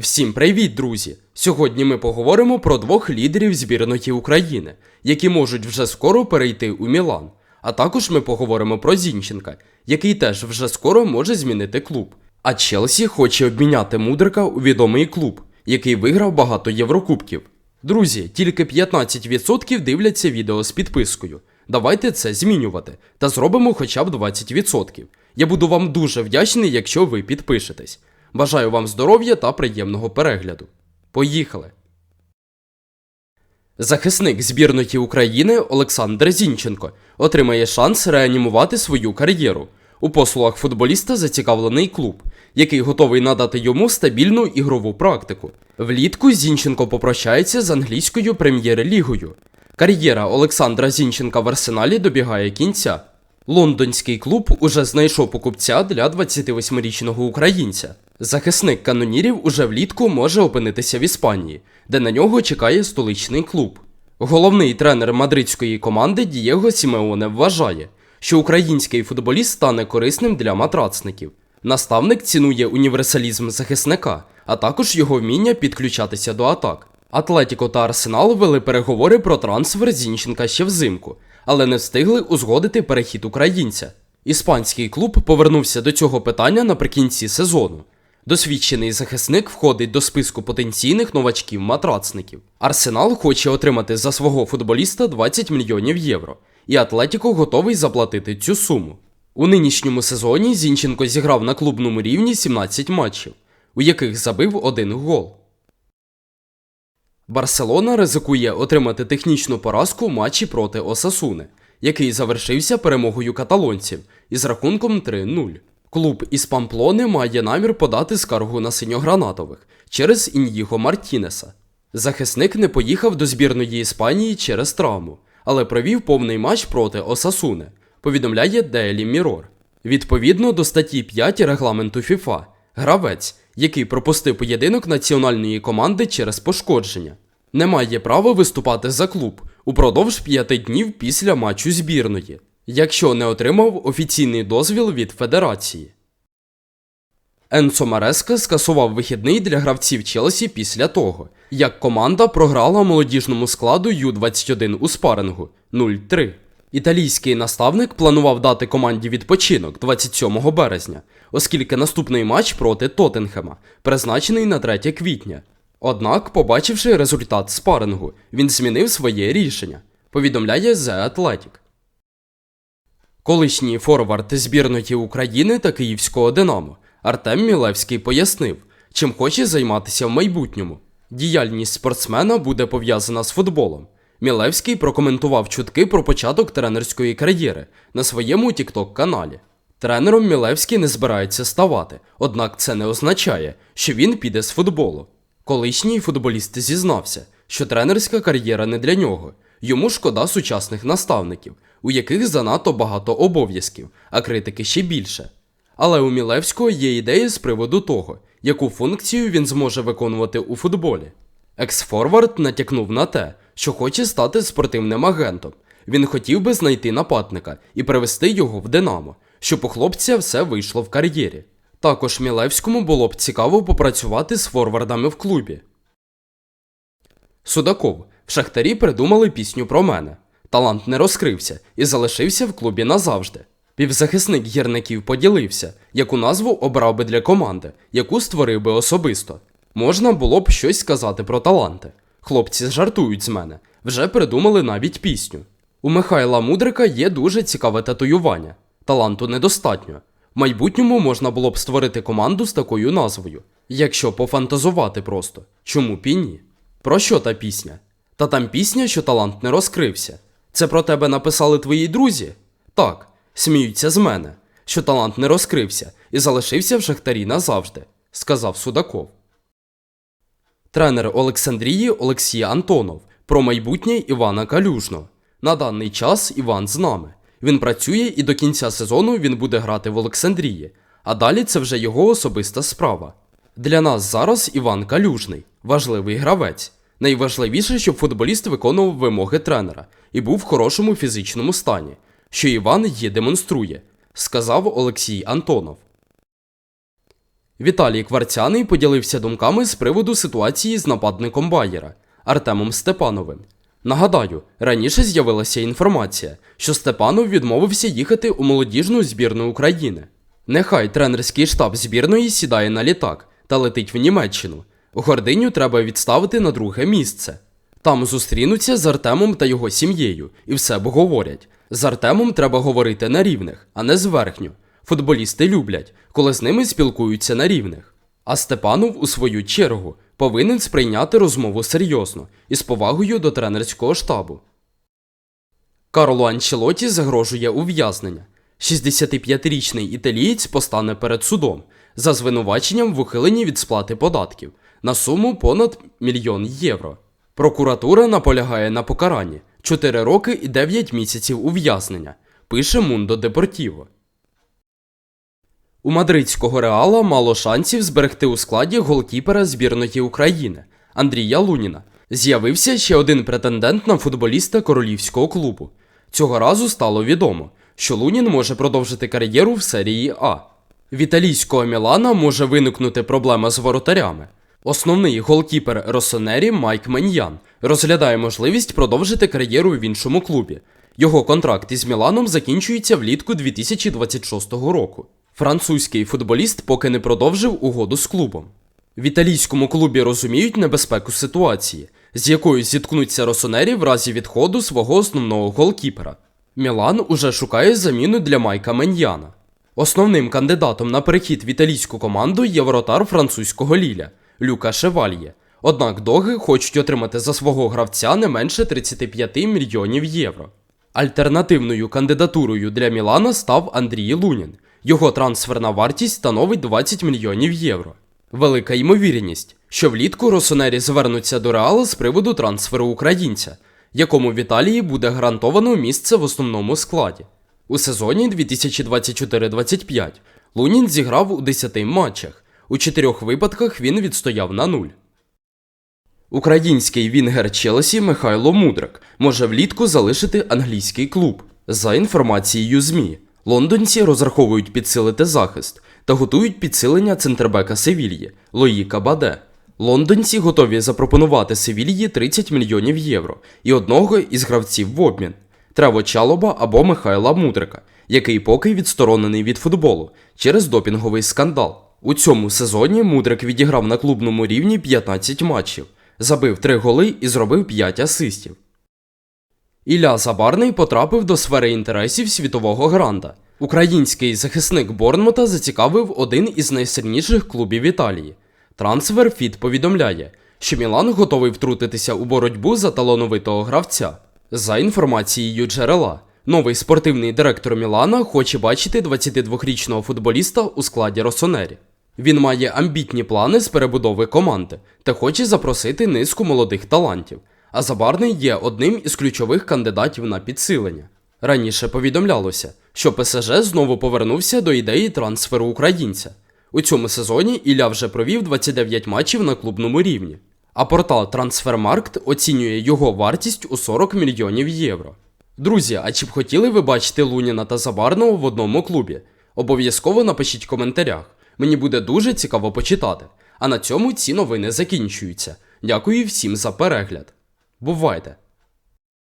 Всім привіт, друзі! Сьогодні ми поговоримо про двох лідерів збірної України, які можуть вже скоро перейти у Мілан. А також ми поговоримо про Зінченка, який теж вже скоро може змінити клуб. А Челсі хоче обміняти Мудрика у відомий клуб, який виграв багато Єврокубків. Друзі, тільки 15% дивляться відео з підпискою. Давайте це змінювати та зробимо хоча б 20%. Я буду вам дуже вдячний, якщо ви підпишетесь. Бажаю вам здоров'я та приємного перегляду. Поїхали! Захисник збірної України Олександр Зінченко отримає шанс реанімувати свою кар'єру. У послугах футболіста зацікавлений клуб, який готовий надати йому стабільну ігрову практику. Влітку Зінченко попрощається з англійською прем'єр-лігою. Кар'єра Олександра Зінченка в арсеналі добігає кінця. Лондонський клуб уже знайшов покупця для 28-річного українця. Захисник канонірів уже влітку може опинитися в Іспанії, де на нього чекає столичний клуб. Головний тренер мадридської команди Дієго Сімеоне вважає, що український футболіст стане корисним для матрацників. Наставник цінує універсалізм захисника, а також його вміння підключатися до атак. Атлетіко та Арсенал вели переговори про трансфер Зінченка ще взимку, але не встигли узгодити перехід українця. Іспанський клуб повернувся до цього питання наприкінці сезону. Досвідчений захисник входить до списку потенційних новачків-матрацників. Арсенал хоче отримати за свого футболіста 20 мільйонів євро, і Атлетіко готовий заплатити цю суму. У нинішньому сезоні Зінченко зіграв на клубному рівні 17 матчів, у яких забив один гол. Барселона ризикує отримати технічну поразку у матчі проти Осасуни, який завершився перемогою каталонців із рахунком 3-0. Клуб із Памплони має намір подати скаргу на синьогранатових через Іньїго Мартінеса. Захисник не поїхав до збірної Іспанії через травму, але провів повний матч проти Осасуни, повідомляє Daily Mirror. Відповідно до статті 5 регламенту FIFA, гравець, який пропустив поєдинок національної команди через пошкодження, не має права виступати за клуб упродовж п'яти днів після матчу збірної, якщо не отримав офіційний дозвіл від федерації. Енцо Мареска скасував вихідний для гравців Челсі після того, як команда програла молодіжному складу Ю-21 у спарингу 0-3. Італійський наставник планував дати команді відпочинок 27 березня, оскільки наступний матч проти Тоттенхема призначений на 3 квітня. Однак, побачивши результат спарингу, він змінив своє рішення, повідомляє The Athletic. Колишній форвард збірної України та Київського Динамо Артем Мілевський пояснив, чим хоче займатися в майбутньому. Діяльність спортсмена буде пов'язана з футболом. Мілевський прокоментував чутки про початок тренерської кар'єри на своєму тікток каналі. Тренером Мілевський не збирається ставати, однак це не означає, що він піде з футболу. Колишній футболіст зізнався, що тренерська кар'єра не для нього. Йому шкода сучасних наставників, у яких занадто багато обов'язків, а критики ще більше. Але у Мілевського є ідеї з приводу того, яку функцію він зможе виконувати у футболі. Екс-форвард натякнув на те, що хоче стати спортивним агентом. Він хотів би знайти нападника і привести його в Динамо, щоб у хлопця все вийшло в кар'єрі. Також Мілевському було б цікаво попрацювати з форвардами в клубі. Судаков в Шахтарі придумали пісню про мене. Талант не розкрився і залишився в клубі назавжди. Півзахисник гірників поділився, яку назву обрав би для команди, яку створив би особисто. Можна було б щось сказати про таланти. Хлопці жартують з мене, вже придумали навіть пісню. У Михайла Мудрика є дуже цікаве татуювання. Таланту недостатньо. Майбутньому можна було б створити команду з такою назвою, якщо пофантазувати просто. Чому б і ні? Про що та пісня? Та там пісня, що талант не розкрився. Це про тебе написали твої друзі? Так, сміються з мене, що талант не розкрився і залишився в шахтарі назавжди, сказав Судаков. Тренер Олександрії Олексій Антонов про майбутнє Івана Калюжного. На даний час Іван з нами. Він працює і до кінця сезону він буде грати в Олександрії, а далі це вже його особиста справа. Для нас зараз Іван Калюжний, важливий гравець. Найважливіше, щоб футболіст виконував вимоги тренера і був в хорошому фізичному стані, що Іван є демонструє, сказав Олексій Антонов. Віталій Кварцяний поділився думками з приводу ситуації з нападником Байєра Артемом Степановим. Нагадаю, раніше з'явилася інформація, що Степанов відмовився їхати у молодіжну збірну України. Нехай тренерський штаб збірної сідає на літак та летить в Німеччину. Гординю треба відставити на друге місце. Там зустрінуться з Артемом та його сім'єю і все обговорять. З Артемом треба говорити на рівних, а не зверхньо. Футболісти люблять, коли з ними спілкуються на рівних. А Степанов, у свою чергу, повинен сприйняти розмову серйозно і з повагою до тренерського штабу. Карло Анчелоті загрожує ув'язнення. 65-річний італієць постане перед судом за звинуваченням в ухиленні від сплати податків на суму понад мільйон євро. Прокуратура наполягає на покаранні 4 роки і 9 місяців ув'язнення, пише Мундо Депортіво. У мадридського реала мало шансів зберегти у складі голкіпера збірної України Андрія Луніна. З'явився ще один претендент на футболіста королівського клубу. Цього разу стало відомо, що Лунін може продовжити кар'єру в серії А. В італійського Мілана може виникнути проблема з воротарями. Основний голкіпер Росонері Майк Меньян розглядає можливість продовжити кар'єру в іншому клубі. Його контракт із Міланом закінчується влітку 2026 року. Французький футболіст поки не продовжив угоду з клубом. В італійському клубі розуміють небезпеку ситуації, з якою зіткнуться Росонері в разі відходу свого основного голкіпера. Мілан уже шукає заміну для Майка Меньяна. Основним кандидатом на перехід в італійську команду є воротар французького Ліля Люка Шевальє. Однак доги хочуть отримати за свого гравця не менше 35 мільйонів євро. Альтернативною кандидатурою для Мілана став Андрій Лунін. Його трансферна вартість становить 20 мільйонів євро. Велика ймовірність, що влітку Росонері звернуться до Реала з приводу трансферу українця, якому в Італії буде гарантовано місце в основному складі. У сезоні 2024-25 Лунін зіграв у 10 матчах. У 4 випадках він відстояв на нуль. Український вінгер Челсі Михайло Мудрик може влітку залишити англійський клуб. За інформацією ЗМІ, лондонці розраховують підсилити захист та готують підсилення центрбека Севільї Лої Кабаде. Лондонці готові запропонувати Севільї 30 мільйонів євро і одного із гравців в обмін Трево Чалоба або Михайла Мудрика, який поки відсторонений від футболу через допінговий скандал. У цьому сезоні Мудрик відіграв на клубному рівні 15 матчів, забив 3 голи і зробив 5 асистів. Ілля Забарний потрапив до сфери інтересів світового гранда. Український захисник Борнмута зацікавив один із найсильніших клубів Італії. Трансферфіт повідомляє, що Мілан готовий втрутитися у боротьбу за талановитого гравця. За інформацією джерела, новий спортивний директор Мілана хоче бачити 22-річного футболіста у складі Росонері. Він має амбітні плани з перебудови команди та хоче запросити низку молодих талантів, а Забарний є одним із ключових кандидатів на підсилення. Раніше повідомлялося, що ПСЖ знову повернувся до ідеї трансферу українця. У цьому сезоні Ілля вже провів 29 матчів на клубному рівні, а портал Transfermarkt оцінює його вартість у 40 мільйонів євро. Друзі, а чи б хотіли ви бачити Луніна та Забарного в одному клубі? Обов'язково напишіть в коментарях. Мені буде дуже цікаво почитати. А на цьому ці новини закінчуються. Дякую всім за перегляд. Бувайте!